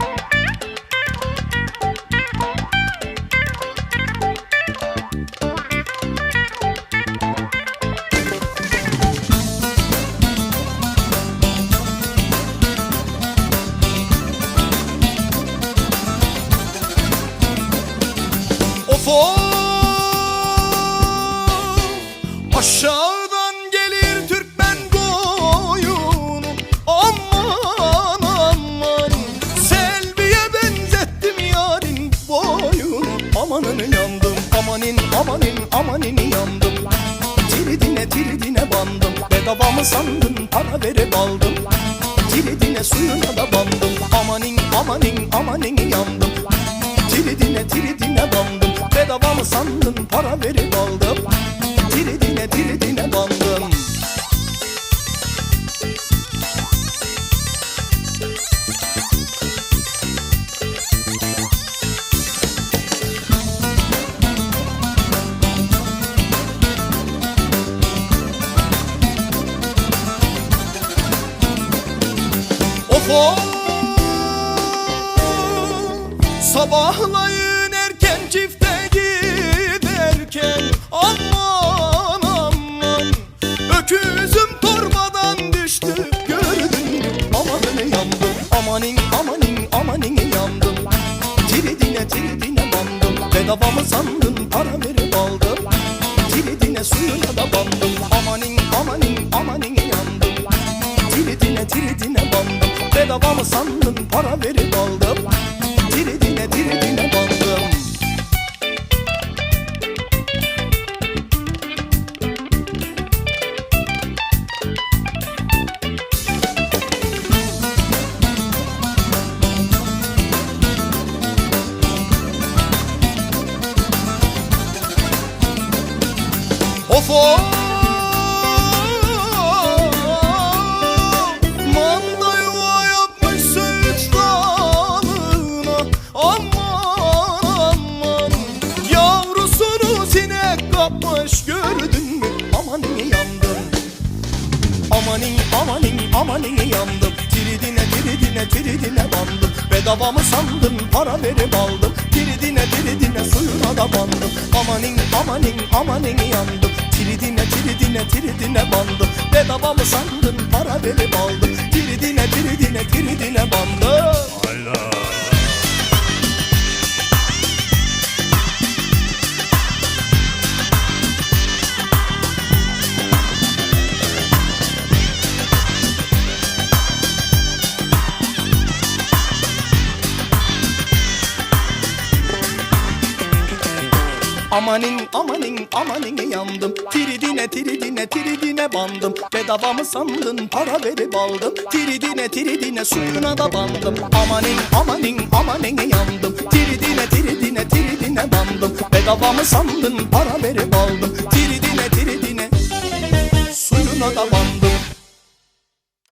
Oh, show. Amanin amanin yandım. Tiridine tiridine bandım. Bedava mı sandın para verip aldım. Tiridine suyuna da bandım. Amanin amanin amanin yandım. Tiridine tiridine bandım Sabahlayın erken çifte giderken. Aman aman Öküzüm torbadan düştü Gördün mü? Amanın yandım Amanin amanin amanin yandım Tiridine tiridine bandım. Bedava mı sandın para verip aldım. Tiridine suyuna da bandım. Amanin amanin amanin yandım Tiridine tiridine bandım Bedava mı sandın? Para verip aldım. Tiridine tiridine kapmış gördün mü? Aman yandım. Amanin amanin amanin yandım. Tiridine tiridine tiridine bandım. Bedava mı sandın para verip aldım. Tiridine tiridine suyuna da bandım. Amanin amanin amanin yandım. Tiridine tiridine tiridine bandım. Bedava mı sandın para verip aldım Amanin amanin amanin yandım. Tiridine tiridine tiridine bandım. Bedava mı sandın? Para verip aldım. Tiridine tiridine suyuna da bandım. Amanin amanin amanin yandım. Tiridine tiridine tiridine bandım. Bedava mı sandın? Para verip aldım